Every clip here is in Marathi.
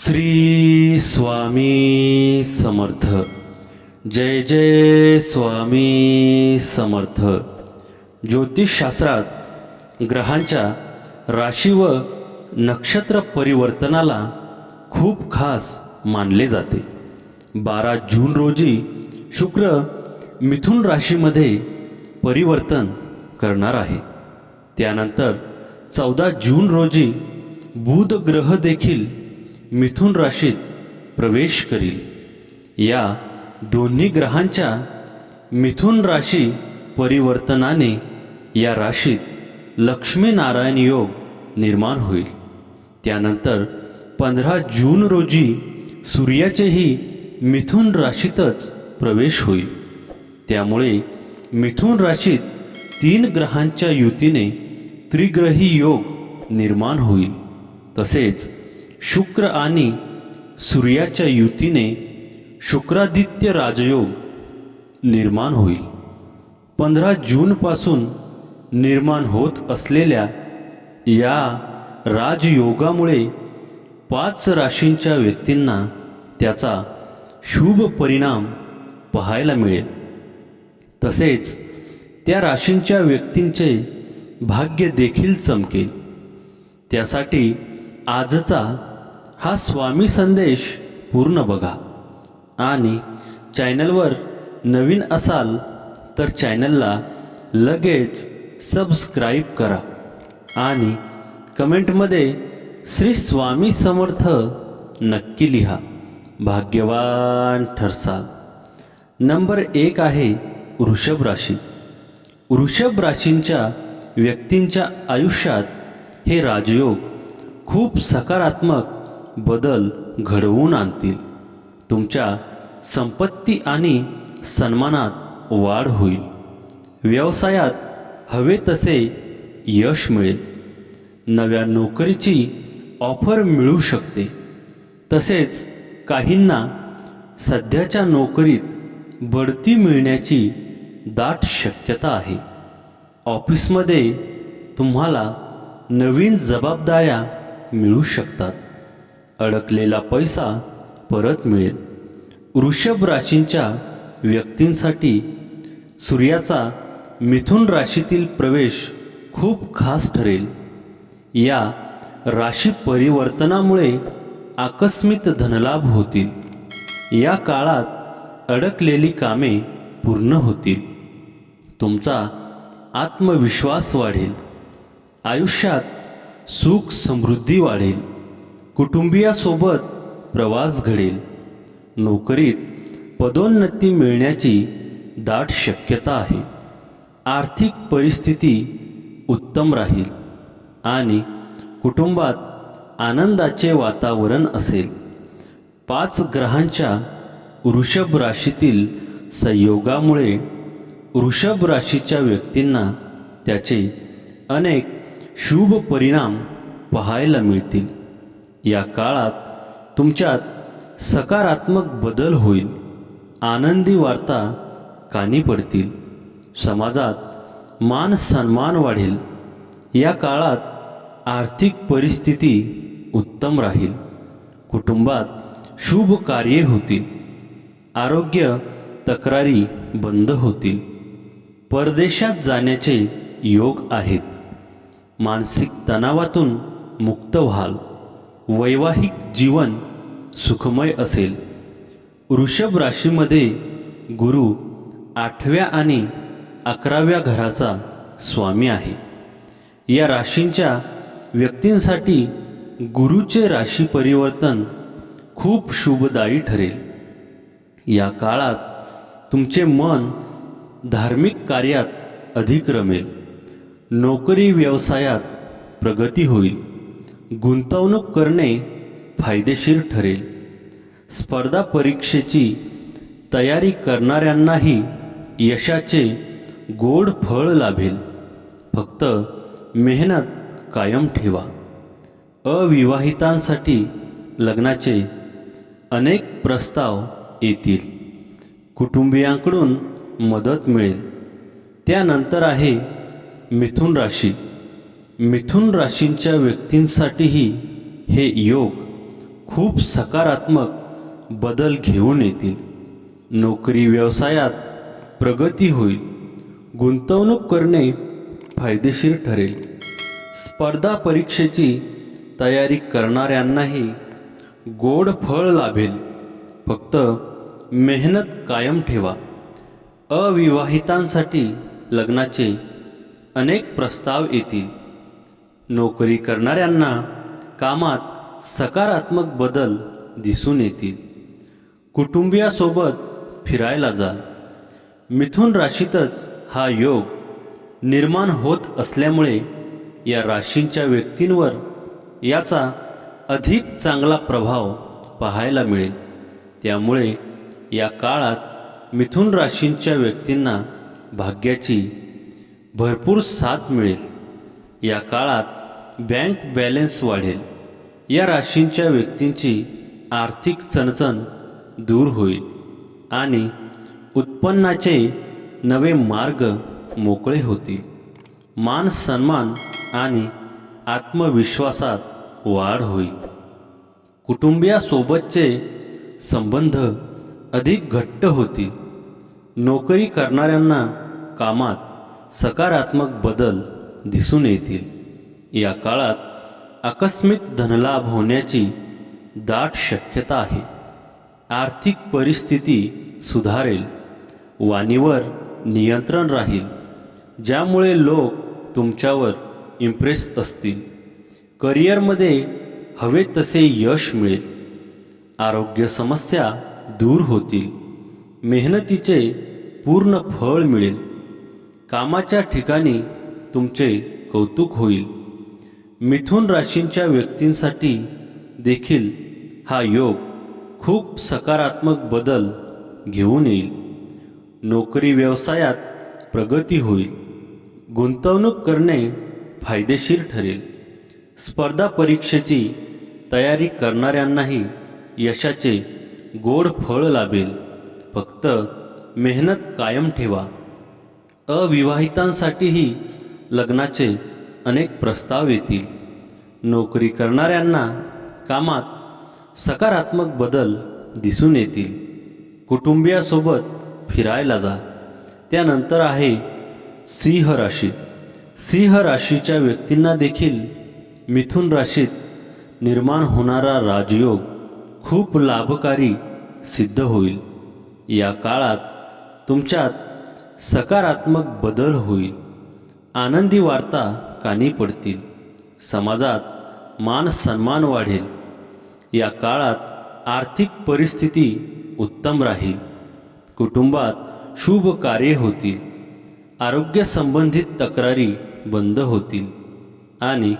श्री स्वामी समर्थ. जय जय स्वामी समर्थ. ज्योतिषशास्त्रात ग्रहांच्या राशी व नक्षत्र परिवर्तनाला खूप खास मानले जाते. बारा जून रोजी शुक्र मिथुन राशीमध्ये परिवर्तन करणार आहे. त्यानंतर चौदा जून रोजी बुध ग्रह देखील मिथुन राशीत प्रवेश करील. या दोन्ही ग्रहांच्या मिथुन राशी परिवर्तनाने या राशीत लक्ष्मीनारायण योग निर्माण होईल. त्यानंतर पंधरा जून रोजी सूर्याचेही मिथुन राशीतच प्रवेश होईल. त्यामुळे मिथुन राशीत तीन ग्रहांच्या युतीने त्रिग्रही योग निर्माण होईल. तसेच शुक्र आणि सूर्याच्या युतीने शुक्रादित्य राजयोग निर्माण होईल. पंधरा जूनपासून निर्माण होत असलेल्या या राजयोगामुळे पाच राशींच्या व्यक्तींना त्याचा शुभ परिणाम पाहायला मिळेल. तसेच त्या राशींच्या व्यक्तींचे भाग्य देखील चमकेल. त्यासाठी आजचा हा स्वामी संदेश पूर्ण बघा. आणि चॅनलवर नवीन असाल तर चॅनलला लगेच सबस्क्राईब करा. आणि कमेंटमध्ये श्री स्वामी समर्थ नक्की लिहा. भाग्यवान ठरसाल नंबर एक आहे वृषभ राशी. वृषभ राशींच्या व्यक्तींच्या आयुष्यात हे राजयोग खूप सकारात्मक बदल घडवून आणतील. तुमच्या संपत्ती आणि सन्मानात वाढ होईल. व्यवसायात हवे तसे यश मिळेल. नव्या नोकरीची ऑफर मिळू शकते. तसेच काहींना सध्याच्या नोकरीत बढती मिळण्याची दाट शक्यता आहे. ऑफिसमध्ये तुम्हाला नवीन जबाबदाऱ्या मिळू शकतात. अडकलेला पैसा परत मिळेल. वृषभ राशींच्या व्यक्तींसाठी सूर्याचा मिथुन राशीतील प्रवेश खूप खास ठरेल. या राशी परिवर्तनामुळे आकस्मित धनलाभ होतील. या काळात अडकलेली कामे पूर्ण होतील. तुमचा आत्मविश्वास वाढेल. आयुष्यात सुख समृद्धी वाढेल. कुटुंबियासोबत प्रवास घडेल. नोकरीत पदोन्नती मिळण्याची दाट शक्यता आहे. आर्थिक परिस्थिती उत्तम राहील आणि कुटुंबात आनंदाचे वातावरण असेल. पाच ग्रहांच्या वृषभ राशीतील संयोगामुळे वृषभ राशीच्या व्यक्तींना त्याचे अनेक शुभ परिणाम पाहायला मिळतील. या काळात तुमच्यात सकारात्मक बदल होईल. आनंदी वार्ता कानी पडतील. समाजात मान सन्मान वाढेल. या काळात आर्थिक परिस्थिती उत्तम राहील. कुटुंबात शुभ कार्ये होतील. आरोग्य तक्रारी बंद होतील. परदेशात जाण्याचे योग आहेत. मानसिक तणावातून मुक्त व्हाल. वैवाहिक जीवन सुखमय असेल. वृषभ राशीमध्ये गुरु आठव्या आणि अकराव्या घराचा स्वामी आहे. या राशींच्या व्यक्तींसाठी गुरुचे राशी परिवर्तन खूप शुभदायी ठरेल. या काळात तुमचे मन धार्मिक कार्यात अधिक रमेल. नोकरी व्यवसायात प्रगती होईल. गुंतवणूक करणे फायदेशीर ठरेल. स्पर्धा परीक्षेची तयारी करणाऱ्यांनाही यशाचे गोड फळ लाभेल. फक्त मेहनत कायम ठेवा. अविवाहितांसाठी लग्नाचे अनेक प्रस्ताव येतील. कुटुंबियांकडून मदत मिळेल. त्यानंतर आहे मिथुन राशी. मिथुन राशींच्या व्यक्तींसाठीही हे योग खूप सकारात्मक बदल घेऊन येतील. नोकरी व्यवसायात प्रगती होईल. गुंतवणूक करणे फायदेशीर ठरेल. स्पर्धा परीक्षेची तयारी करणाऱ्यांनाही गोड फळ लाभेल. फक्त मेहनत कायम ठेवा. अविवाहितांसाठी लग्नाचे अनेक प्रस्ताव येतील. नोकरी करणाऱ्यांना कामात सकारात्मक बदल दिसून येतील. कुटुंबियासोबत फिरायला जाल मिथुन राशीतच हा योग निर्माण होत असल्यामुळे या राशींच्या व्यक्तींवर याचा अधिक चांगला प्रभाव पाहायला मिळेल. त्यामुळे या काळात मिथुन राशींच्या व्यक्तींना भाग्याची भरपूर साथ मिळेल. या काळात बँक बॅलन्स वाढेल. या राशींच्या व्यक्तींची आर्थिक चणचण दूर होईल आणि उत्पन्नाचे नवे मार्ग मोकळे होतील. मान सन्मान आणि आत्मविश्वासात वाढ होईल. कुटुंबियासोबतचे संबंध अधिक घट्ट होतील. नोकरी करणाऱ्यांना कामात सकारात्मक बदल दिसून येतील. या काळात आकस्मिक धनलाभ होण्याची दाट शक्यता आहे. आर्थिक परिस्थिती सुधारेल. वाणीवर नियंत्रण राहील. ज्यामुळे लोक तुमच्यावर इम्प्रेस असतील. करिअरमध्ये हवे तसे यश मिळेल. आरोग्य समस्या दूर होतील. मेहनतीचे पूर्ण फळ मिळेल. कामाच्या ठिकाणी तुमचे कौतुक होईल. मिथुन राशींच्या व्यक्तींसाठी देखील हा योग खूप सकारात्मक बदल घेऊन येईल. नोकरी व्यवसायात प्रगती होईल. गुंतवणूक करणे फायदेशीर ठरेल. स्पर्धा परीक्षेची तयारी करणाऱ्यांनाही यशाचे गोड फळ लाभेल. फक्त मेहनत कायम ठेवा. अविवाहितांसाठीही लग्नाचे अनेक प्रस्ताव येतील. नोकरी करणाऱ्यांना कामात सकारात्मक बदल दिसून येतील. कुटुंबियासोबत फिरायला जा. त्यानंतर आहे सिंह राशी. सिंह राशीच्या व्यक्तींना देखील मिथुन राशीत निर्माण होणारा राजयोग खूप लाभकारी सिद्ध होईल. या काळात तुमच्यात सकारात्मक बदल होईल. आनंदी वार्ता कानी पडतील. समाजात मान सन्मान वाढेल. या काळात आर्थिक परिस्थिती उत्तम राहील. कुटुंबात शुभ कार्ये होतील. आरोग्यसंबंधित तक्रारी बंद होतील. आणि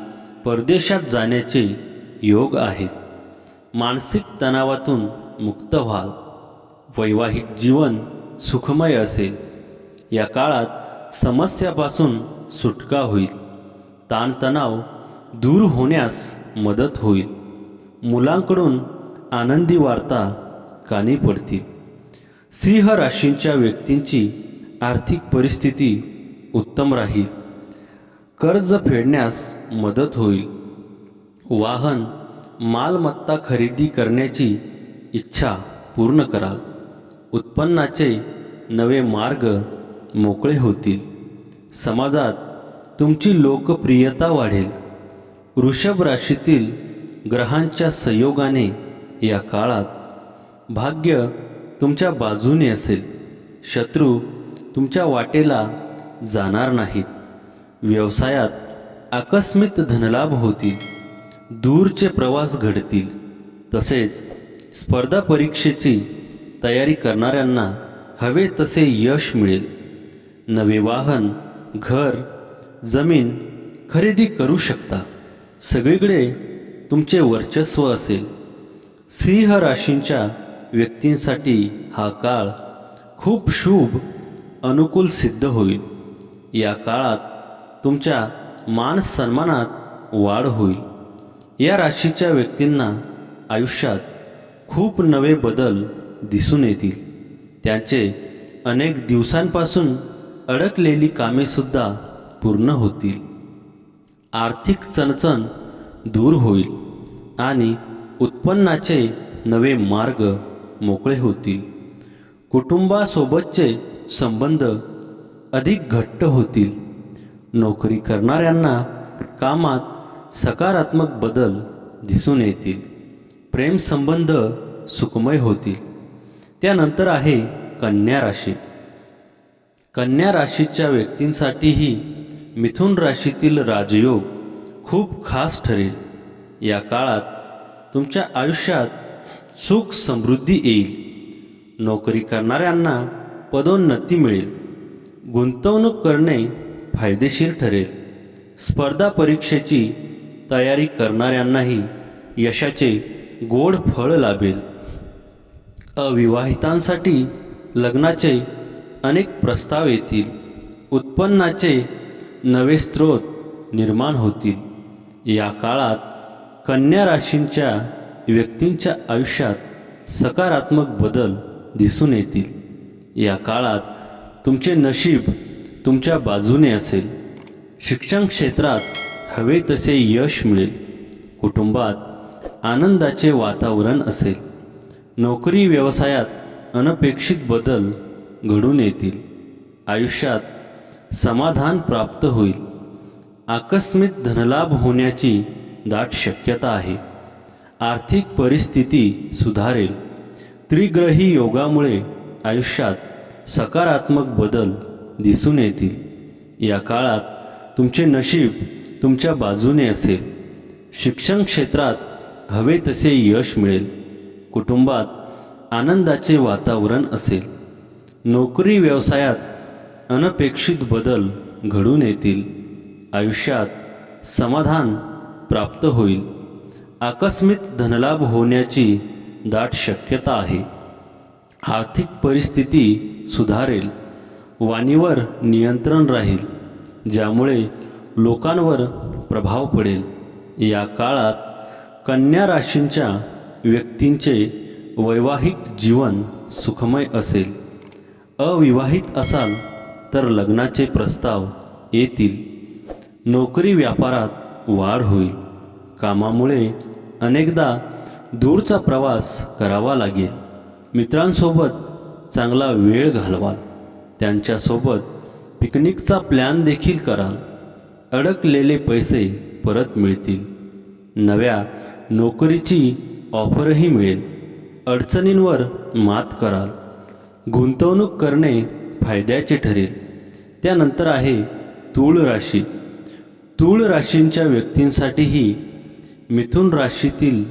परदेशात जाण्याचे योग आहेत. मानसिक तणावातून मुक्त व्हाल. वैवाहिक जीवन सुखमय असेल. या काळात समस्यापासून सुटका होईल. ताणतणाव दूर होण्यास मदत होईल. मुलांकडून आनंदी वार्ता कानी पडतील. सिंह राशींच्या व्यक्तींची आर्थिक परिस्थिती उत्तम राहील. कर्ज फेडण्यास मदत होईल. वाहन मालमत्ता खरेदी करण्याची इच्छा पूर्ण कराल. उत्पन्नाचे नवे मार्ग मोकळे होतील. समाजात तुमची लोकप्रियता वाढेल. वृषभ राशीतील ग्रहांच्या संयोगाने या काळात भाग्य तुमच्या बाजूने असेल. शत्रू तुमच्या वाटेला जाणार नाहीत. व्यवसायात आकस्मिक धनलाभ होतील. दूरचे प्रवास घडतील. तसेच स्पर्धा परीक्षेची तयारी करणाऱ्यांना हवे तसे यश मिळेल. नवे वाहन घर जमीन खरेदी करू शकता. सगळीकडे तुमचे वर्चस्व असेल. सिंह राशींच्या व्यक्तींसाठी हा काळ खूप शुभ अनुकूल सिद्ध होईल. या काळात तुमच्या मान सन्मानात वाढ होईल. या राशीच्या व्यक्तींना आयुष्यात खूप नवे बदल दिसून येतील. त्यांचे अनेक दिवसांपासून अडकलेली कामेसुद्धा पूर्ण होतील. आर्थिक चणचण दूर होईल आणि उत्पन्नाचे नवे मार्ग मोकळे होतील. कुटुंबासोबतचे संबंध अधिक घट्ट होतील. नोकरी करणाऱ्यांना कामात सकारात्मक बदल दिसून येतील. प्रेमसंबंध सुखमय होतील. त्यानंतर आहे कन्या राशी. कन्या राशीच्या व्यक्तींसाठीही मिथुन राशीतील राजयोग खूप खास ठरेल. या काळात तुमच्या आयुष्यात सुख समृद्धी येईल. नोकरी करणाऱ्यांना पदोन्नती मिळेल. गुंतवणूक करणे फायदेशीर ठरेल. स्पर्धा परीक्षेची तयारी करणाऱ्यांनाही यशाचे गोड फळ लाभेल. अविवाहितांसाठी लग्नाचे अनेक प्रस्ताव येतील. उत्पन्नाचे नवे स्रोत निर्माण होतील. या काळात कन्या राशींच्या व्यक्तींच्या आयुष्यात सकारात्मक बदल दिसून येतील. या काळात तुमचे नशीब तुमच्या बाजूने असेल. शिक्षण क्षेत्रात हवे तसे यश मिळेल. कुटुंबात आनंदाचे वातावरण असेल. नोकरी व्यवसायात अनपेक्षित बदल घडून येतील. आयुष्यात समाधान प्राप्त होईल. आकस्मिक धनलाभ होण्याची दाट शक्यता आहे. आर्थिक परिस्थिती सुधारेल. त्रिग्रही योगामुळे आयुष्यात सकारात्मक बदल दिसून येतील. या काळात तुमचे नशीब तुमच्या बाजूने असेल. शिक्षण क्षेत्रात हवे तसे यश मिळेल. कुटुंबात आनंदाचे वातावरण असेल. नोकरी व्यवसायात अनपेक्षित बदल घडून येतील. आयुष्यात समाधान प्राप्त होईल. आकस्मिक धनलाभ होण्याची दाट शक्यता आहे. आर्थिक परिस्थिती सुधारेल. वाणीवर नियंत्रण राहील ज्यामुळे लोकांवर प्रभाव पडेल. या काळात कन्या राशींच्या व्यक्तींचे वैवाहिक जीवन सुखमय असेल. अविवाहित असाल तर लग्नाचे प्रस्ताव येतील. नोकरी व्यापारात वाढ होईल. कामामुळे अनेकदा दूरचा प्रवास करावा लागेल. मित्रांसोबत चांगला वेळ घालवाल. त्यांच्यासोबत पिकनिकचा प्लॅन देखील कराल. अडकलेले पैसे परत मिळतील. नव्या नोकरीची ऑफरही मिळेल. अडचणींवर मात कराल. गुंतवणूक करणे फायद्याचे ठरेल. त्यानंतर आहे तूळ राशी. तूळ राशींच्या व्यक्तींसाठीही मिथुन राशीतील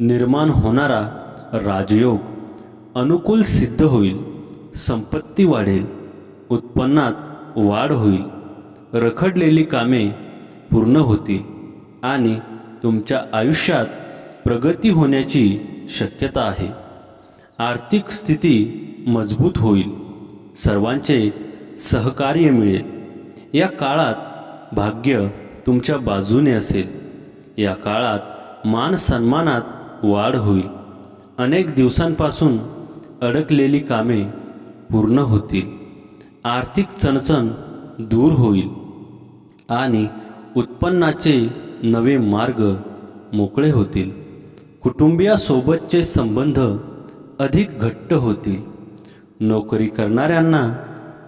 निर्माण होणारा राजयोग अनुकूल सिद्ध होईल. संपत्ती वाढेल. उत्पन्नात वाढ होईल. रखडलेली कामे पूर्ण होतील आणि तुमच्या आयुष्यात प्रगती होण्याची शक्यता आहे. आर्थिक स्थिती मजबूत होईल. सर्वांचे सहकार्य मिळेल. या काळात भाग्य तुमच्या बाजूने असेल. या काळात मान सन्मानात वाढ होईल. अनेक दिवसांपासून अडकलेली कामे पूर्ण होतील. आर्थिक चणचण दूर होईल. आणि उत्पन्नाचे नवे मार्ग मोकळे होतील. कुटुंबियासोबतचे संबंध अधिक घट्ट होतील. नोकरी करणाऱ्यांना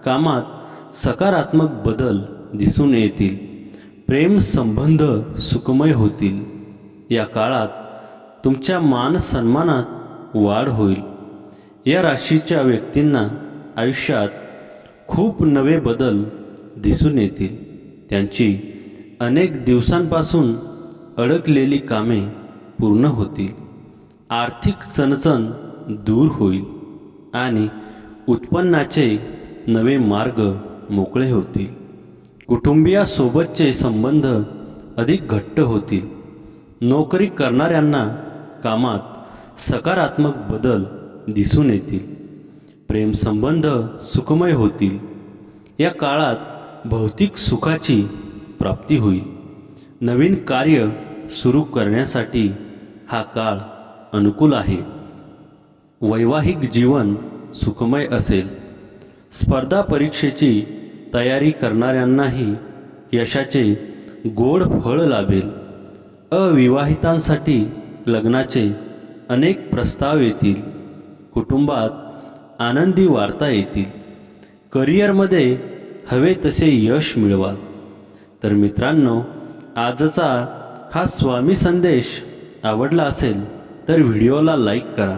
कामात सकारात्मक बदल दिसून येतील. प्रेम संबंध सुखमय होतील. या काळात तुमच्या मान सन्मानात वाढ होईल. या राशीच्या व्यक्तींना आयुष्यात खूप नवे बदल दिसून येतील. त्यांची अनेक दिवसांपासून अडकलेली कामे पूर्ण होतील. आर्थिक चणचण दूर होईल आणि उत्पन्नाचे नवे मार्ग मोकळे होतील. कुटुंबियासोबतचे संबंध अधिक घट्ट होतील. नोकरी करणाऱ्यांना कामात सकारात्मक बदल दिसून येतील. प्रेमसंबंध सुखमय होतील. या काळात भौतिक सुखाची प्राप्ती होईल. नवीन कार्य सुरू करण्यासाठी हा काळ अनुकूल आहे. वैवाहिक जीवन सुखमय असेल. स्पर्धा परीक्षेची तयारी करणाऱ्यांनाही यशाचे गोड फळ लाभेल. अविवाहितांसाठी लग्नाचे अनेक प्रस्ताव येतील. कुटुंबात आनंदी वार्ता येतील. करिअरमध्ये हवे तसे यश मिळवा तर मित्रांनो आजचा हा स्वामी संदेश आवडला असेल तर व्हिडिओला लाईक करा.